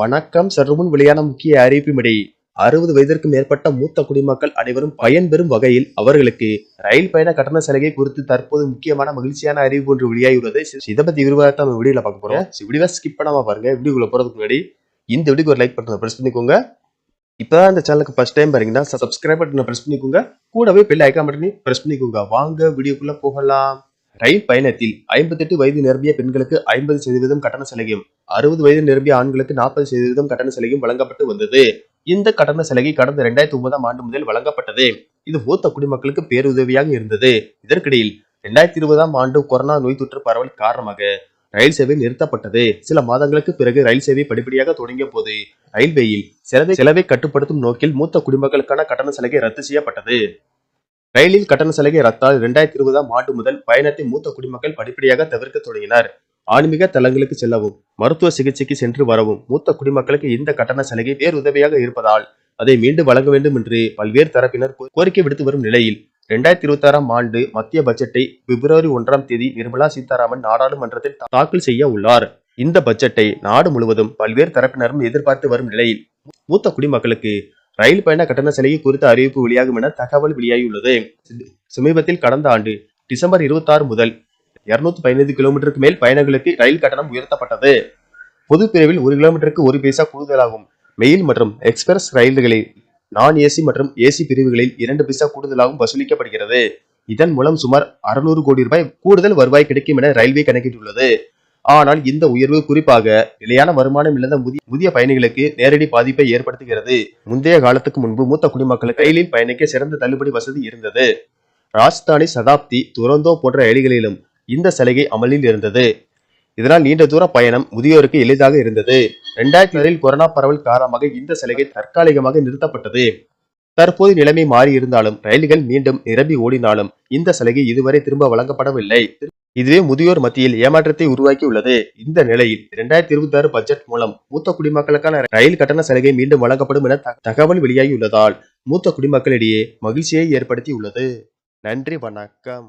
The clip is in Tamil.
வணக்கம். சற்றுமுன் வெளியான முக்கிய அறிவிப்பின்படி அறுபது வயதிற்கு மேற்பட்ட மூத்த குடிமக்கள் அனைவரும் பயன்பெறும் வகையில் அவர்களுக்கு ரயில் பயண கட்டண சலுகை குறித்து தற்போது முக்கியமான மகிழ்ச்சியான அறிவிப்பு ஒன்று வெளியாகியுள்ளது. இதை பத்தி விரிவாக நம்ம வீடியோல பார்க்க போறோம். வீடியோவை ஸ்கிப் பண்ணாம பாருங்க. வீடியோக்குள்ள போறதுக்கு முன்னாடி இந்த வீடியோக்கு ஒரு லைக் பட்டனை பிரஸ் பண்ணிக்கோங்க. இப்பதான் இந்த சேனலுக்கு ஃபர்ஸ்ட் டைம் பாருங்கன்னா சப்ஸ்கிரைப் பட்டனை பிரஸ் பண்ணிக்கோங்க. கூடவே பெல் ஐக்கான் பட்டனை பிரஸ் பண்ணிக்கோங்க. வாங்க வீடியோக்குள்ள போகலாம். ரயில் பயணத்தில் ஐம்பத்தெட்டு வயது நிரம்பிய பெண்களுக்கு ஐம்பது சதவீதம் கட்டண சலுகையும் அறுபது வயது நிரம்பிய ஆண்களுக்கு நாற்பது சதவீதம் கட்டண சலுகையும் வழங்கப்பட்டு வந்தது. இந்த கட்டண சலுகை கடந்த இரண்டாயிரத்தி ஒன்பதாம் ஆண்டு முதல் வழங்கப்பட்டது. இது மூத்த குடிமக்களுக்கு பேருதவியாக இருந்தது. இதற்கிடையில் இரண்டாயிரத்தி இருபதாம் ஆண்டு கொரோனா நோய் தொற்று பரவல் காரணமாக ரயில் சேவை நிறுத்தப்பட்டது. சில மாதங்களுக்கு பிறகு ரயில் சேவை படிப்படியாக தொடங்கிய போது ரயில்வேயில் செலவை செலவை கட்டுப்படுத்தும் நோக்கில் மூத்த குடிமக்களுக்கான கட்டண சலுகை ரத்து செய்யப்பட்டது. ரயிலில் கட்டண சலுகை ரத்தால் இரண்டாயிரத்தி இருபதாம் ஆண்டு முதல் பயணத்தை மூத்த குடிமக்கள் படிப்படியாக தவிர்க்க தொடங்கினர். ஆன்மீக தலங்களுக்கு செல்லவும் மருத்துவ சிகிச்சைக்கு சென்று வரவும் மூத்த குடிமக்களுக்கு இந்த கட்டண சலுகை பேருதவியாக இருப்பதால் அதை மீண்டும் வழங்க வேண்டும் என்று பல்வேறு தரப்பினர் கோரிக்கை விடுத்து வரும் நிலையில் இரண்டாயிரத்தி இருபத்தி ஆறாம் ஆண்டு மத்திய பட்ஜெட்டை பிப்ரவரி ஒன்றாம் தேதி நிர்மலா சீதாராமன் நாடாளுமன்றத்தில் தாக்கல் செய்ய உள்ளார். இந்த பட்ஜெட்டை நாடு முழுவதும் பல்வேறு தரப்பினரும் எதிர்பார்த்து வரும் நிலையில் மூத்த குடிமக்களுக்கு ரயில் பயண கட்டண சலுகை குறித்த அறிவிப்பு வெளியாகும் என தகவல் வெளியாகியுள்ளது. சமீபத்தில் கடந்த ஆண்டு டிசம்பர் 26 முதல் 215 பதினைந்து கிலோமீட்டருக்கு மேல் பயணங்களுக்கு ரயில் கட்டணம் உயர்த்தப்பட்டது. பொது பிரிவில் ஒரு கிலோமீட்டருக்கு ஒரு பைசா கூடுதலாகும். மெயில் மற்றும் எக்ஸ்பிரஸ் ரயில்களில் நான் ஏசி மற்றும் ஏசி பிரிவுகளில் இரண்டு பைசா கூடுதலாகவும் வசூலிக்கப்படுகிறது. இதன் மூலம் சுமார் 600 கோடி ரூபாய் கூடுதல் வருவாய் கிடைக்கும் என ரயில்வே கணக்கிட்டுள்ளது. ஆனால் இந்த உயர்வு குறிப்பாக நிலையான வருமானம் இல்லாத புதிய முதிய பயணிகளுக்கு நேரடி பாதிப்பை ஏற்படுத்துகிறது. முந்தைய காலத்துக்கு முன்பு மூத்த குடிமக்களுக்கு ரயிலில் பயணிக்க சிறந்த தள்ளுபடி வசதி இருந்தது. ராஜ்தானி சதாப்தி துரந்தோ போன்ற ரயில்களிலும் இந்த சலுகை அமலில் இருந்தது. இதனால் நீண்ட தூர பயணம் முதியோருக்கு எளிதாக இருந்தது. இரண்டாயிரத்தி ஆறில் கொரோனா பரவல் காரணமாக இந்த சலுகை தற்காலிகமாக நிறுத்தப்பட்டது. தற்போது நிலைமை மாறி இருந்தாலும் ரயில்கள் மீண்டும் நிரம்பி ஓடினாலும் இந்த சலுகை இதுவரை திரும்ப வழங்கப்படவில்லை. இதுவே முதியோர் மத்தியில் ஏமாற்றத்தை உருவாக்கியுள்ளது. இந்த நிலையில் இரண்டாயிரத்தி இருபத்தி ஆறு பட்ஜெட் மூலம் மூத்த குடிமக்களுக்கான ரயில் கட்டண சலுகை மீண்டும் வழங்கப்படும் என தகவல் வெளியாகியுள்ளதால் மூத்த குடிமக்களிடையே மகிழ்ச்சியை ஏற்படுத்தியுள்ளது. நன்றி வணக்கம்.